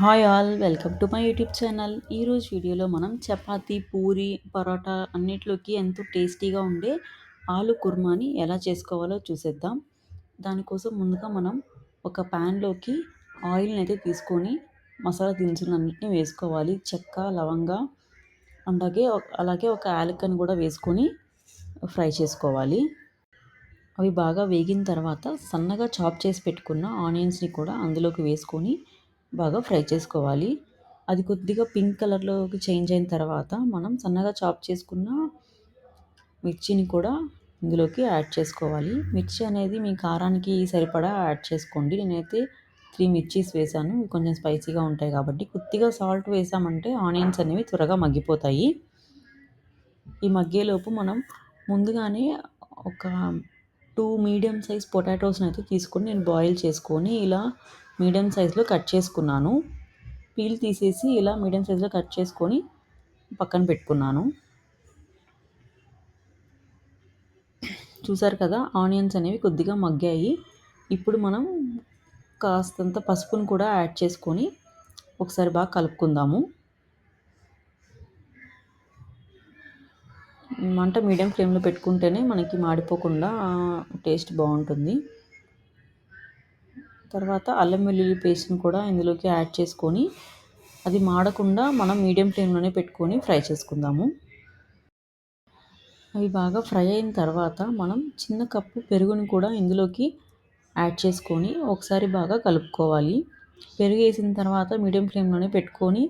Hi all welcome to my YouTube channel. ఈరోజు వీడియోలో మనం చపాతి పూరి పరోటా అన్నిటిలోకి ఎంతో టేస్టీగా ఉండే ఆలు కుర్మాని ఎలా చేసుకోవాలో చూసేద్దాం. దానికోసం ముందుగా మనం ఒక ప్యాన్లోకి ఆయిల్ని అయితే తీసుకొని మసాలా దినుసులన్నింటినీ వేసుకోవాలి. చెక్క లవంగ అలాగే అలాగే ఒక యాలక్కని కూడా వేసుకొని ఫ్రై చేసుకోవాలి. అవి బాగా వేగిన తర్వాత సన్నగా చాప్ చేసి పెట్టుకున్న ఆనియన్స్ని కూడా అందులోకి వేసుకొని బాగా ఫ్రై చేసుకోవాలి. అది కొద్దిగా పింక్ కలర్లోకి చేంజ్ అయిన తర్వాత మనం సన్నగా చాప్ చేసుకున్న మిర్చిని కూడా ఇందులోకి యాడ్ చేసుకోవాలి. మిర్చి అనేది మీ కారానికి సరిపడా యాడ్ చేసుకోండి. నేనైతే త్రీ మిర్చీస్ వేసాను. కొంచెం స్పైసీగా ఉంటాయి కాబట్టి కొద్దిగా సాల్ట్ వేసామంటే ఆనియన్స్ అనేవి త్వరగా మగ్గిపోతాయి. ఈ మగ్గేలోపు మనం ముందుగానే ఒక టూ మీడియం సైజ్ పొటాటోస్ని అయితే తీసుకొని నేను బాయిల్ చేసుకొని ఇలా మీడియం సైజులో కట్ చేసుకున్నాను. పీల్ తీసేసి ఇలా మీడియం సైజులో కట్ చేసుకొని పక్కన పెట్టుకున్నాను. చూసారు కదా ఆనియన్స్ అనేవి కొద్దిగా మగ్గాయి. ఇప్పుడు మనం కాస్తంత పసుపును కూడా యాడ్ చేసుకొని ఒకసారి బాగా కలుపుకుందాము. మంట మీడియం ఫ్లేమ్లో పెట్టుకుంటేనే మనకి మాడిపోకుండా టేస్ట్ బాగుంటుంది. తర్వాత అల్లం వెల్లుల్లి పేస్ట్ని కూడా ఇందులోకి యాడ్ చేసుకొని అది మాడకుండా మనం మీడియం ఫ్లేమ్లోనే పెట్టుకొని ఫ్రై చేసుకుందాము. అవి బాగా ఫ్రై అయిన తర్వాత మనం చిన్న కప్పు పెరుగుని కూడా ఇందులోకి యాడ్ చేసుకొని ఒకసారి బాగా కలుపుకోవాలి. పెరుగు వేసిన తర్వాత మీడియం ఫ్లేమ్లోనే పెట్టుకొని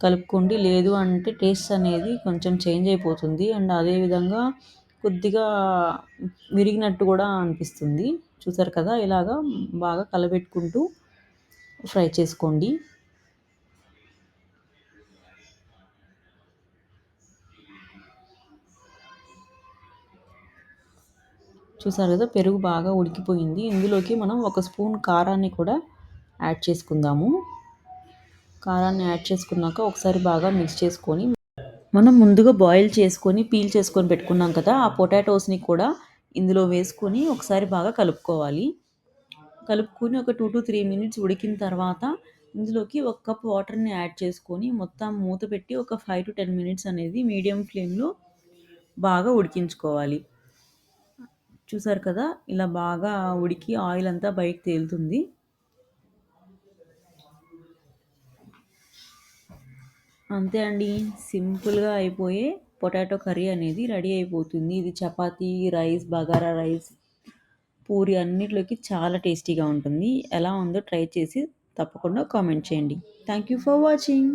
కలుపుకోండి. లేదు అంటే టేస్ట్ అనేది కొంచెం చేంజ్ అయిపోతుంది. అండ్ అదేవిధంగా కొద్దిగా విరిగినట్టు కూడా అనిపిస్తుంది. చూసారు కదా ఇలాగా బాగా కలబెట్టుకుంటూ ఫ్రై చేసుకోండి. చూసారు కదా పెరుగు బాగా ఉడికిపోయింది. ఇందులోకి మనం ఒక స్పూన్ కారాన్ని కూడా యాడ్ చేసుకుందాము. కారాన్ని యాడ్ చేసుకున్నాక ఒకసారి బాగా మిక్స్ చేసుకొని మనం ముందుగా బాయిల్ చేసుకొని పీల్ చేసుకొని పెట్టుకున్నాం కదా ఆ పొటాటోస్ని కూడా ఇందులో వేసుకొని ఒకసారి బాగా కలుపుకోవాలి. కలుపుకొని ఒక టూ టు త్రీ మినిట్స్ ఉడికిన తర్వాత ఇందులోకి ఒక కప్ వాటర్ని యాడ్ చేసుకొని మొత్తం మూత పెట్టి ఒక ఫైవ్ టు టెన్ మినిట్స్ అనేది మీడియం ఫ్లేమ్లో బాగా ఉడికించుకోవాలి. చూసారు కదా? ఇలా బాగా ఉడికి ఆయిల్ అంతా బయట తేలుతుంది. అంతే అండి. సింపుల్గా అయిపోయే పొటాటో కర్రీ అనేది రెడీ అయిపోతుంది. ఇది చపాతీ రైస్ బగారా రైస్ పూరి అన్నిటిలోకి చాలా టేస్టీగా ఉంటుంది. ఎలా ఉందో ట్రై చేసి తప్పకుండా కామెంట్ చేయండి. Thank you for watching.